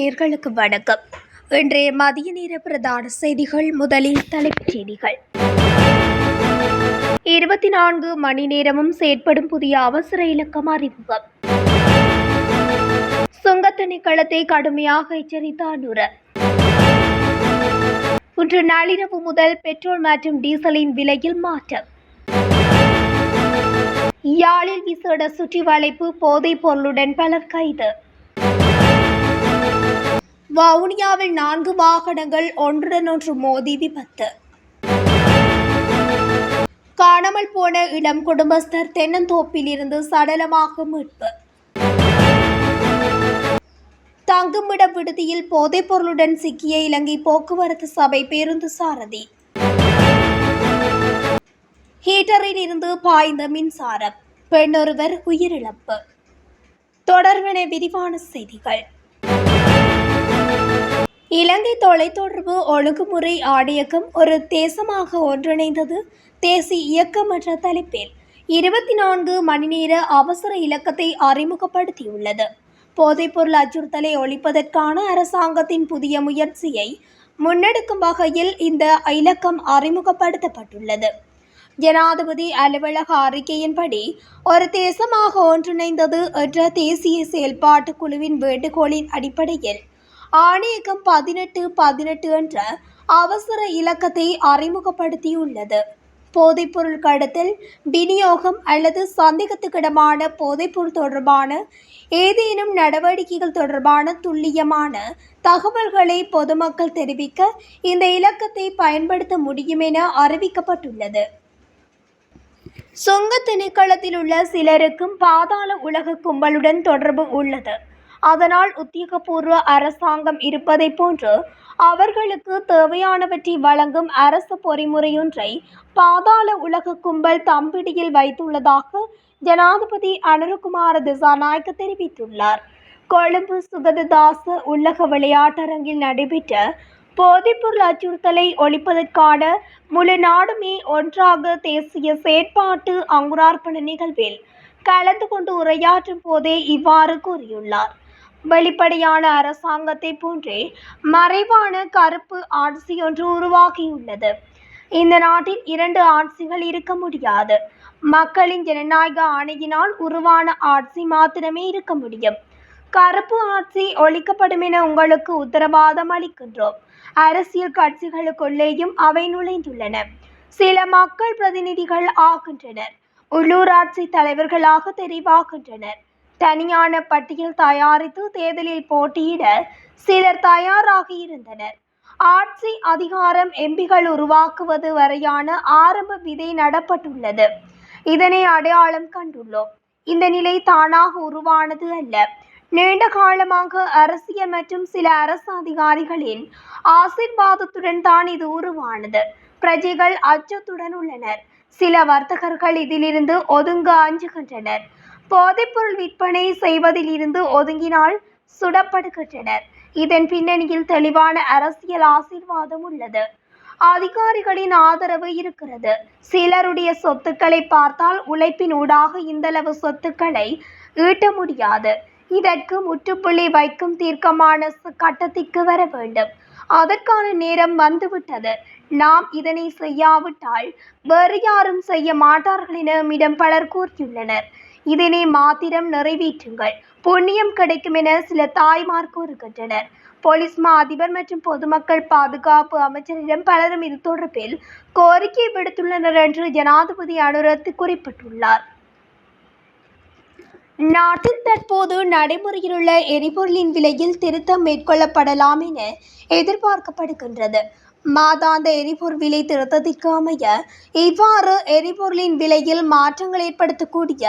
நேர்களுக்கு வணக்கம். இன்றைய மதிய நேர பிரதான செய்திகள் முதலில் தலைப்புச் செய்திகள். இருபத்தி நான்கு மணி நேரமும் செயற்படும் புதிய அவசர இலக்கம் அறிமுகம். சுங்கத் திணைக்களத்தை கடுமையாக எச்சரித்தார் நுர இன்று நள்ளிரவு முதல் பெட்ரோல் மற்றும் டீசலின் விலையில் மாற்றம். யாழில் விசேட சுற்றி வளைப்பு போதைப் பொருளுடன் பலர் கைது. வவுனியாவில் நான்கு வாகனங்கள் ஒன்றுடன் ஒன்று மோதி விபத்து. காணாமல் போன இளம் குடும்பஸ்தர் தென்னந்தோப்பில் இருந்து சடலமாக மீட்பு. தங்குமிட விடுதியில் போதைப் பொருளுடன் சிக்கிய இலங்கை போக்குவரத்து சபை பேருந்து சாரதி. ஹீட்டரில் இருந்து பாய்ந்த மின்சாரம். பெண்ணொருவர் உயிரிழப்பு. தொடர்பென விரிவான செய்திகள். இலங்கை தொலைத்தொடர்பு ஒழுங்குமுறை ஆணையகம் ஒரு தேசமாக ஒன்றிணைந்தது. தேசிய இயக்கம் என்ற தலைப்பில் இருபத்தி நான்கு மணி நேர அவசர இலக்கத்தை அறிமுகப்படுத்தியுள்ளது. போதைப்பொருள் அச்சுறுத்தலை ஒழிப்பதற்கான அரசாங்கத்தின் புதிய முயற்சியை முன்னெடுக்கும் வகையில் இந்த இலக்கம் அறிமுகப்படுத்தப்பட்டுள்ளது. ஜனாதிபதி அலுவலக அறிக்கையின்படி ஒரு தேசமாக ஒன்றிணைந்தது என்ற தேசிய செயல்பாட்டு குழுவின் வேண்டுகோளின் அடிப்படையில் ஆணையகம் பதினெட்டு பதினெட்டு என்ற அவசர இலக்கத்தை அறிமுகப்படுத்தியுள்ளது. போதைப்பொருள் கடத்தல் விநியோகம் அல்லது சந்தேகத்துக்கிடமான போதைப்பொருள் தொடர்பான ஏதேனும் நடவடிக்கைகள் தொடர்பான துல்லியமான தகவல்களை பொதுமக்கள் தெரிவிக்க இந்த இலக்கத்தை பயன்படுத்த முடியும் என அறிவிக்கப்பட்டுள்ளது. சுங்க திணைக்களத்தில் உள்ள சிலருக்கும் பாதாள உலக கும்பலுடன் தொடர்பு உள்ளது. அதனால் உத்தியோகபூர்வ அரசாங்கம் இருப்பதைப் போன்று அவர்களுக்கு தேவையானவற்றை வழங்கும் அரசு பொறிமுறையொன்றை பாதாள உலக கும்பல் தம்பிடியில் வைத்துள்ளதாக ஜனாதிபதி அனுருகுமார திசாநாயக்க தெரிவித்துள்ளார். கொழும்பு சுகததாச உள்ளக விளையாட்டரங்கில் நடைபெற்ற போதைப்பொருள் அச்சுறுத்தலை ஒழிப்பதற்கான முழு நாடுமே ஒன்றாக தேசிய செயற்பாட்டு அங்குரார்ப்பண நிகழ்வில் கலந்து கொண்டு உரையாற்றும் போதே இவ்வாறு கூறியுள்ளார். வெளிப்படையான அரசாங்கத்தை போன்றே மறைவான கருப்பு ஆட்சி ஒன்று உருவாகியுள்ளது. இந்த நாட்டில் இரண்டு ஆட்சிகள் இருக்க முடியாது. மக்களின் ஜனநாயக ஆணையினால் உருவான ஆட்சி மாத்திரமே இருக்க முடியும். கருப்பு ஆட்சி ஒழிக்கப்படும் என உங்களுக்கு உத்தரவாதம் அளிக்கின்றோம். அரசியல் கட்சிகளுக்குள்ளேயும் அவை நுழைந்துள்ளன. சில மக்கள் பிரதிநிதிகள் ஆகின்றனர். உள்ளூராட்சி தலைவர்களாக தெரிவாகின்றனர். தனியான பட்டியல் தயாரித்து தேர்தலில் போட்டியிட சிலர் தயாராகி இருந்தனர். ஆட்சி அதிகாரம் எம்பிகள் உருவாக்குவது வரையான ஆரம்ப விதை நடப்பட்டுள்ளது. இதனை அடையாளம் கண்டுள்ளோம். இந்த நிலை தானாக உருவானது அல்ல. நீண்ட காலமாக அரசியல் மற்றும் சில அரசு அதிகாரிகளின் ஆசிர்வாதத்துடன் தான் இது உருவானது. பிரஜைகள் அச்சத்துடன் உள்ளனர். சில வர்த்தகர்கள் இதிலிருந்து ஒதுங்க அஞ்சுகின்றனர். போதைப்பொருள் விற்பனை செய்வதில் இருந்து ஒதுங்கினால் சுடப்படுகின்றனர். இதன் பின்னணியில் தெளிவான அரசியல் ஆசீர்வாதம் உள்ளது. அதிகாரிகளின் ஆதரவு இருக்கிறது. சிலருடைய சொத்துக்களை பார்த்தால் உழைப்பின் ஊடாக இந்தளவு சொத்துக்களை ஈட்ட முடியாது. இதற்கு முற்றுப்புள்ளி வைக்கும் தீர்க்கமான கட்டத்திற்கு வர வேண்டும். அதற்கான நேரம் வந்துவிட்டது. நாம் இதனை செய்யாவிட்டால் வேறு யாரும் செய்ய மாட்டார்கள் என இடம் பலர் கூறியுள்ளனர். இதனை மாத்திரம் நிறைவேற்றுங்கள். புண்ணியம் கிடைக்கும் என சில தாய்மார் கூறுகின்றனர். போலீஸ் மா அதிபர் மற்றும் பொதுமக்கள் பாதுகாப்பு அமைச்சரிடம் பலரும் இது தொடர்பில் கோரிக்கை விடுத்துள்ளனர் என்று ஜனாதிபதி அனுரத்து குறிப்பிட்டுள்ளார். நாட்டில் தற்போது நடைமுறையில் உள்ள எரிபொருளின் விலையில் திருத்தம் மேற்கொள்ளப்படலாம் என எதிர்பார்க்கப்படுகின்றது. மாதாந்த எரிபொருள் விலை திருத்தத்திற்கு அமைய இவ்வாறு எரிபொருளின் விலையில் மாற்றங்கள் ஏற்படுத்தக்கூடிய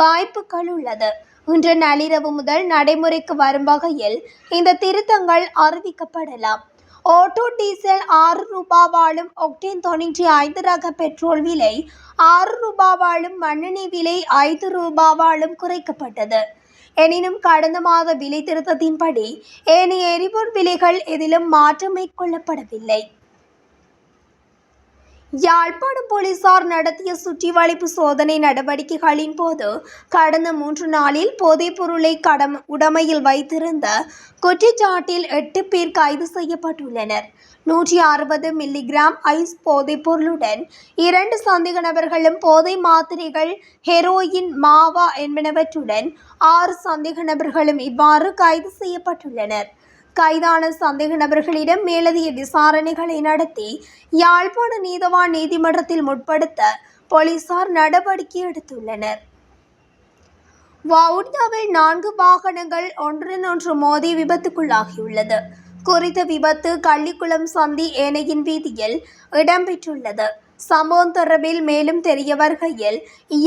வாய்ப்புகள் உள்ளது. இன்று நள்ளிரவு முதல் நடைமுறைக்கு வரும் வகையில் இந்த திருத்தங்கள் அறிவிக்கப்படலாம். ஆட்டோ டீசல் ஆறு ரூபாவாலும் ஒக்டேன் தொண்ணூற்றி ஐந்து ரக பெட்ரோல் விலை ஆறு ரூபாவாலும் மண்ணெண்ணெய் விலை ஐந்து ரூபாவாலும் குறைக்கப்பட்டது. எனினும் கடந்த மாத விலை திருத்தத்தின்படி ஏனைய எரிபொருள் விலைகள் எதிலும் மாற்றம் மேற்கொள்ளப்படவில்லை. யாழ்ப்பாணம் போலீசார் நடத்திய சுற்றி வளைப்பு சோதனை நடவடிக்கைகளின் போது கடந்த மூன்று நாளில் போதைப் பொருளை கடம் உடமையில் வைத்திருந்த குற்றச்சாட்டில் எட்டு பேர் கைது செய்யப்பட்டுள்ளனர். நூற்றி அறுபது மில்லிகிராம் ஐஸ் போதைப் பொருளுடன் இரண்டு சந்தேக நபர்களும் போதை மாத்திரைகள் ஹெரோயின் மாவா என்பனவற்றுடன் ஆறு சந்தேக நபர்களும் இவ்வாறு கைது செய்யப்பட்டுள்ளனர். கைதான சந்தேக நபர்களிடம் மேலதிக விசாரணைகளை நடத்தி யாழ்ப்பாண நீதவான் நீதிமன்றத்தில் முற்படுத்த போலீசார் நடவடிக்கை எடுத்துள்ளனர். வவுனியாவில் நான்கு வாகனங்கள் ஒன்றின் ஒன்று மோதி விபத்துக்குள்ளாகியுள்ளது. குறித்த விபத்து கள்ளிக்குளம் சந்தி ஏனையின் வீதியில் இடம்பெற்றுள்ளது. சம்பவம் தொடர்பில் மேலும் தெரிய வருகையில்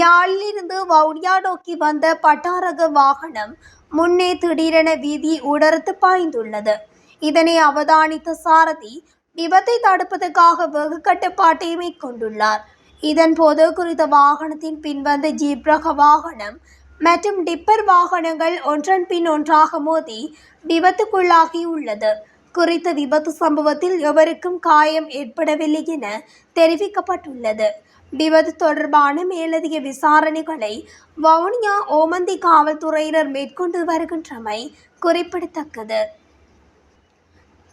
யாழிலிருந்து வவுனியா நோக்கி வந்த பட்டாரக வாகனம் முன்னே திடீரென வீதி உடர்த்து பாய்ந்துள்ளது. இதனை அவதானித்த சாரதி விபத்தை தடுப்பதற்காக வெகு கட்டுப்பாட்டை மேற்கொண்டுள்ளார். இதன்போது குறித்த வாகனத்தின் பின்வந்த ஜீப்ரக வாகனம் மற்றும் டிப்பர் வாகனங்கள் ஒன்றன் பின் ஒன்றாக மோதி விபத்துக்குள்ளாகியுள்ளது குறித்த விபத்து சம்பவத்தில் எவருக்கும் காயம் ஏற்படவில்லை என தெரிவிக்கப்பட்டுள்ளது. விபத்து தொடர்பான மேலதிக விசாரணைகளை வவுனியா ஓமந்தி காவல்துறையினர் மேற்கொண்டு வருகின்றமை குறிப்பிடத்தக்கது.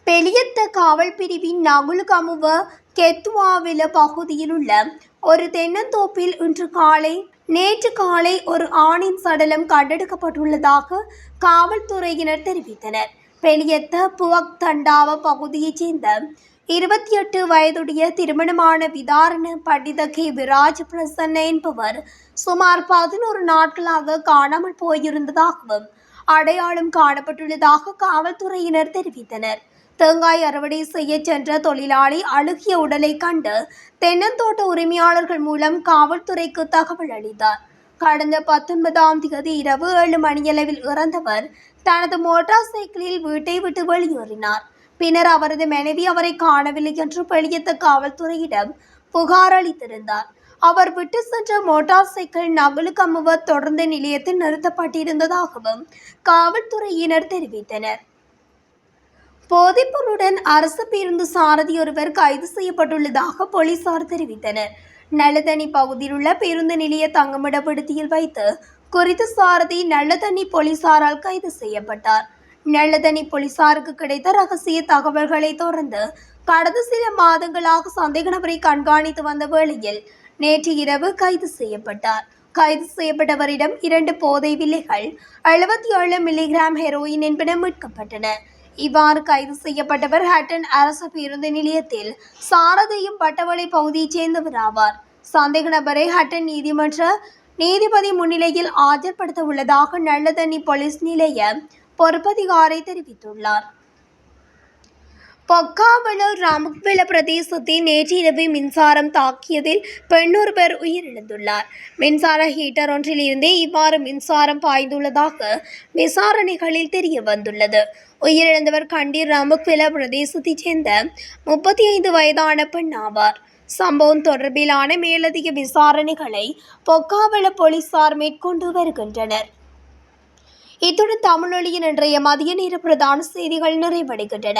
பெலியத்த காவல் பிரிவின் நகுல்கமுவ கெத்துவாவில பகுதியில் உள்ள ஒரு தென்னந்தோப்பில் இன்று காலை நேற்று காலை ஒரு ஆணின் சடலம் கண்டெடுக்கப்பட்டுள்ளதாக காவல்துறையினர் தெரிவித்தனர். பெலியத்த புவக் தண்டாவ பகுதியைச் சேர்ந்த இருபத்தி எட்டு வயதுடைய திருமணமான விதாரண பண்டித கே. விராஜ் பிரசன்ன என்பவர் சுமார் பதினோரு நாட்களாக காணாமல் போயிருந்ததாகவும் அடையாளம் காணப்பட்டுள்ளதாக காவல்துறையினர் தெரிவித்தனர். தேங்காய் அறுவடை செய்ய சென்ற தொழிலாளி அழுகிய உடலை கண்டு தென்னந்தோட்ட உரிமையாளர்கள் மூலம் காவல்துறைக்கு தகவல் அளித்தார். கடந்த பத்தொன்பதாம் தேதி இரவு ஏழு மணியளவில் இறந்தவர் தனது மோட்டார் சைக்கிளில் வீட்டை விட்டு வெளியேறினார். பின்னர் அவரது மனைவி அவரை காணவில்லை என்று வெளியத்த காவல்துறையிடம் புகார் அளித்திருந்தார். அவர் விட்டு சென்ற மோட்டார் சைக்கிள் நகலுக்கமுவ தொடர்ந்து நிலையத்தில் நிறுத்தப்பட்டிருந்ததாகவும் காவல்துறையினர் தெரிவித்தனர். போதைப்பொருளுடன் அரசு பேருந்து சாரதி ஒருவர் கைது செய்யப்பட்டுள்ளதாக போலீசார் தெரிவித்தனர். நல்லதண்ணி பகுதியில் உள்ள பேருந்து நிலைய தங்குமிடப்படுத்தியில் விடுதியில் வைத்து குறித்த சாரதி நல்லதண்ணி போலீசாரால் கைது செய்யப்பட்டார். நல்லதண்ணி போலீசாருக்கு கிடைத்த ரகசிய தகவல்களை தொடர்ந்து கடந்த சில மாதங்களாக சந்தேக நபரை கண்காணித்து வந்த வேளையில் நேற்று இரவு கைது செய்யப்பட்டார். கைது செய்யப்பட்டவரிடம் இரண்டு போதை வில்லைகள் எழுபத்தி ஏழு மில்லிகிராம் ஹெரோயின் என்பன மீட்கப்பட்டன. இவ்வாறு கைது செய்யப்பட்டவர் ஹட்டன் அரசு பேருந்து நிலையத்தில் சாரதியும் பட்டவளை பகுதியைச் சேர்ந்தவர் ஆவார். சந்தேக நபரை ஹட்டன் நீதிமன்ற நீதிபதி முன்னிலையில் ஆஜர்படுத்த உள்ளதாக நல்லதண்ணி போலீஸ் நிலைய பொறுப்பதிகாரி தெரிவித்துள்ளார். பக்காவனூர் ராமக்வெல பிரதேசத்தில் நேற்று இரவு மின்சாரம் தாக்கியதில் பெண்ணொருவர் உயிரிழந்துள்ளார். மின்சார ஹீட்டர் ஒன்றிலிருந்தே இவ்வாறு மின்சாரம் பாய்ந்துள்ளதாக விசாரணைகளில் தெரிய வந்துள்ளது உயிரிழந்தவர் கண்டீர் ராமக்வெல பிரதேசத்தைச் சேர்ந்த முப்பத்தி ஐந்து வயதான பெண் ஆவார். சம்பவம் தொடர்பிலான மேலதிக விசாரணைகளை பொக்காவள போலீசார் மேற்கொண்டு வருகின்றனர். இத்துடன் தமிழொலியின் இன்றைய மதிய நேர பிரதான செய்திகள் நிறைவடைகின்றன.